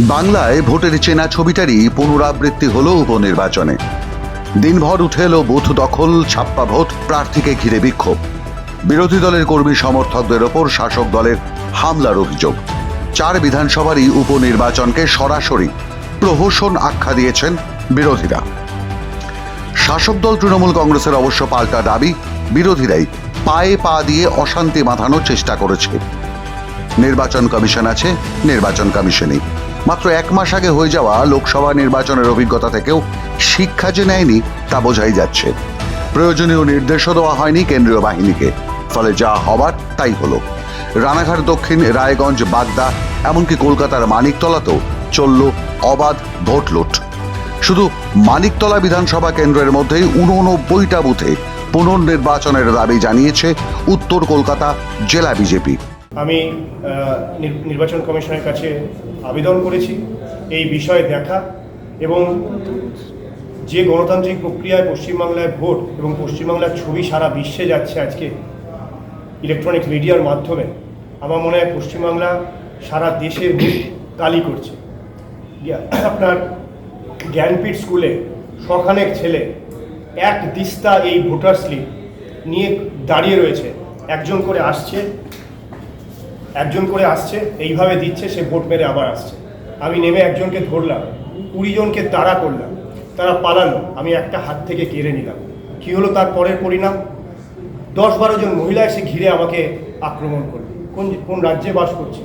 বাংলায় ভোটের চেনা ছবিটারই পুনরাবৃত্তি হলো উপনির্বাচনে। দিনভর উঠে এলো বুথ দখল, ছাপ্পা ভোট, প্রার্থীকে ঘিরে বিক্ষোভ। বিরোধী দলের কর্মী সমর্থকদের ওপর শাসক দলের হামলার অভিযোগ। চার বিধানসভারই উপনির্বাচনকে সরাসরি প্রহসন আখ্যা দিয়েছেন বিরোধীরা। শাসক দল তৃণমূল কংগ্রেসের অবশ্য পাল্টা দাবি, বিরোধীরাই পায়ে পা দিয়ে অশান্তি মাথানোর চেষ্টা করেছে। নির্বাচন কমিশন আছে, নির্বাচন কমিশনই। মাত্র এক মাস আগে হয়ে যাওয়া লোকসভা নির্বাচনের অভিজ্ঞতা থেকেও শিক্ষা যে নেয়নি, তা বোঝাই যাচ্ছে। প্রয়োজনীয় নির্দেশও দেওয়া হয়নি কেন্দ্রীয় বাহিনীকে। ফলে যা হবার, তাই হলো। রানাঘাট, দক্ষিণ, রায়গঞ্জ, বাগদা, এমনকি কলকাতার মানিকতলাতেও চলল অবাধ ভোট লুট। শুধু মানিকতলা বিধানসভা কেন্দ্রের মধ্যেই উননব্বইটা বুথে পুনর্নির্বাচনের দাবি জানিয়েছে উত্তর কলকাতা জেলা বিজেপি। আমি নির্বাচন কমিশনের কাছে আবেদন করেছি এই বিষয়ে দেখা এবং যে গণতান্ত্রিক প্রক্রিয়ায় পশ্চিমবাংলায় ভোট এবং পশ্চিমবাংলার ছবি সারা বিশ্বে যাচ্ছে আজকে ইলেকট্রনিক মিডিয়ার মাধ্যমে, আমার মনে হয় পশ্চিমবাংলা সারা মুখ কালি করছে। আপনার জ্ঞানপীঠ স্কুলে শখানেক ছেলে এক দিস্তা এই ভোটার স্লিপ নিয়ে দাঁড়িয়ে রয়েছে। একজন করে আসছে একজন করে আসছে, এইভাবে দিচ্ছে, সে ভোট মেরে আবার আসছে। আমি নেমে একজনকে ধরলাম, কুড়ি জনকে তাড়া করলাম, তারা পালালো, আমি একটা হাত থেকে কেড়ে নিলাম। কী হলো তার পরের পরিণাম? দশ বারো জন মহিলা এসে ঘিরে আমাকে আক্রমণ করল। কোন কোন রাজ্যে বাস করছে?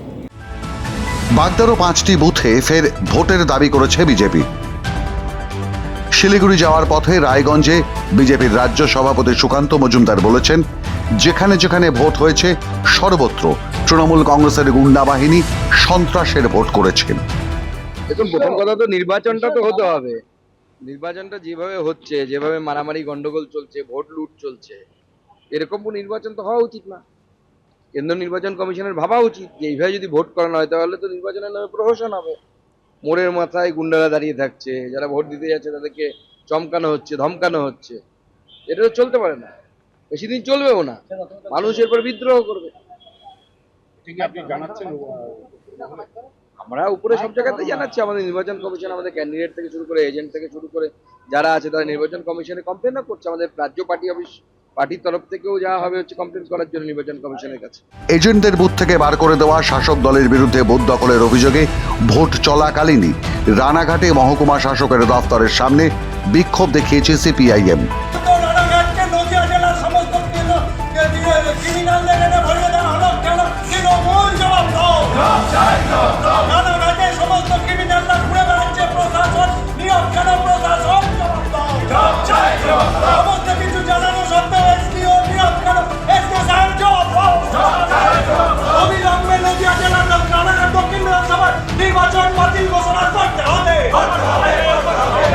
বাগদারও পাঁচটি বুথে ফের ভোটের দাবি করেছে বিজেপি। শিলিগুড়ি যাওয়ার পথে রায়গঞ্জে বিজেপির রাজ্য সভাপতি সুকান্ত মজুমদার বলেছেন, যেখানে যেখানে ভোট হয়েছে, সর্বত্র তৃণমূল কংগ্রেসের গুন্ডা বাহিনী সন্ত্রাসের ভোট করেছেন দেখুন, প্রথম কথা তো নির্বাচনটা তো হতে হবে। নির্বাচনটা যেভাবে হচ্ছে, যেভাবে মারামারি গন্ডগোল চলছে, ভোট লুট চলছে, এরকম নির্বাচন তো হওয়া উচিত না। কেন্দ্র নির্বাচন কমিশনের ভাবা উচিত যে, এইভাবে যদি ভোট করানো হয়, তাহলে তো নির্বাচনের নামে প্রহসন হবে। মোড়ের মাথায় গুন্ডারা দাঁড়িয়ে থাকছে, যারা ভোট দিতে যাচ্ছে, তাদেরকে চমকানো হচ্ছে, ধমকানো হচ্ছে। এটা তো চলতে পারে না। বেশি দিন চলবেও না। মানুষ এরপর বিদ্রোহ করবে। আমরা উপরে সব জায়গাতেই জানাচ্ছি আমাদের নির্বাচন কমিশন আমাদের ক্যান্ডিডেট থেকে শুরু করে এজেন্ট থেকে শুরু করে যারা আছে তারা নির্বাচন কমিশনে কমপ্লেনও করছে আমাদের রাজ্য পার্টি অফিস পার্টির তরফ থেকেও যা হবে হচ্ছে কমপ্লেন করার জন্য নির্বাচন কমিশনের কাছে। এজেন্টদের বুথ থেকে বার করে দেওয়া শাসক দলের বিরুদ্ধে বুথ দখলের অভিযোগে ভোট চলাকালীনই রানাঘাটে মহকুমা শাসকের দফতরের সামনে বিক্ষোভ দেখিয়েছে সিপিআইএম।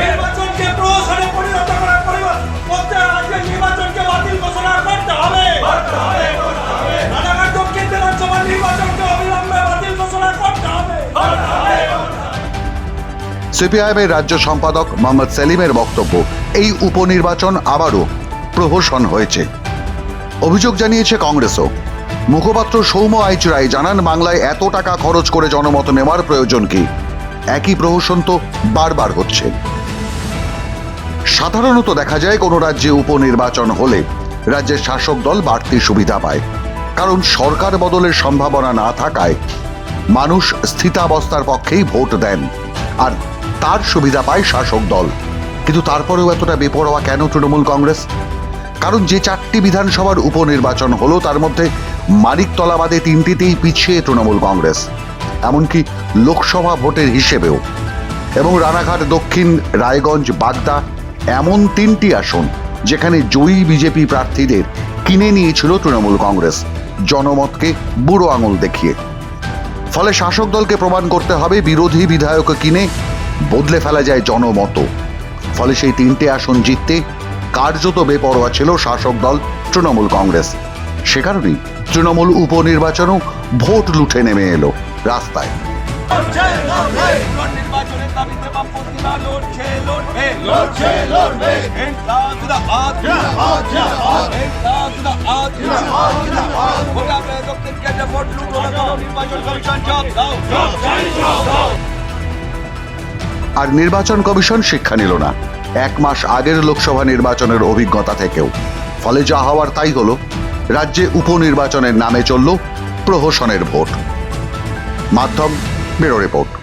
নির্বাচনকে প্রহসনে সিপিআইএমের রাজ্য সম্পাদক মোহাম্মদ সেলিমের বক্তব্য, এই উপনির্বাচন আবারও প্রহসন হয়েছে। অভিযোগ জানিয়েছে কংগ্রেসও। মুখপাত্র সৌম্য আইচরাই জানান, বাংলায় এত টাকা খরচ করে জনমত নেওয়ার প্রয়োজন কি? একই প্রহসন তো বারবার হচ্ছে। সাধারণত দেখা যায় কোনো রাজ্যে উপনির্বাচন হলে রাজ্যের শাসক দল বাড়তি সুবিধা পায়। কারণ সরকার বদলের সম্ভাবনা না থাকায় মানুষ স্থিতাবস্থার পক্ষেই ভোট দেন। আর তার সুবিধা পায় শাসক দল। কিন্তু তারপরেও এতটা বেপরোয়া কেন তৃণমূল কংগ্রেস? কারণ যে চারটি বিধানসভার উপনির্বাচন হলো, তার মধ্যে মানিকতলা বাদে তিনটিতেই পিছিয়ে তৃণমূল কংগ্রেস। এমনকি লোকসভা ভোটের হিসেবেও। এবং রানাঘাট, দক্ষিণ, রায়গঞ্জ, বাগদা এমন তিনটি আসন যেখানে জয়ী বিজেপি প্রার্থীদের কিনে নিয়েছিল তৃণমূল কংগ্রেস। জনমতকে বুড়ো আঙুল দেখিয়ে। ফলে শাসক দলকে প্রমাণ করতে হবে, বিরোধী বিধায়ক কিনে বদলে ফেলা যায় জনমত ফলে সেই তিনটে আসন জিততে কার্যত বেপরোয়া ছিল শাসক দল তৃণমূল কংগ্রেস। সে কারণেই তৃণমূল উপনির্বাচনও ভোট লুঠে নেমে এলো রাস্তায়। আর নির্বাচন কমিশন শিক্ষা নিল না। এক মাস আগের লোকসভা নির্বাচনের অভিজ্ঞতা থেকেও। ফলে যা হওয়ার তাই হলো। রাজ্যে উপনির্বাচনের নামে চলল প্রহসনের ভোট। মাধ্যম ব্যুরো রিপোর্ট।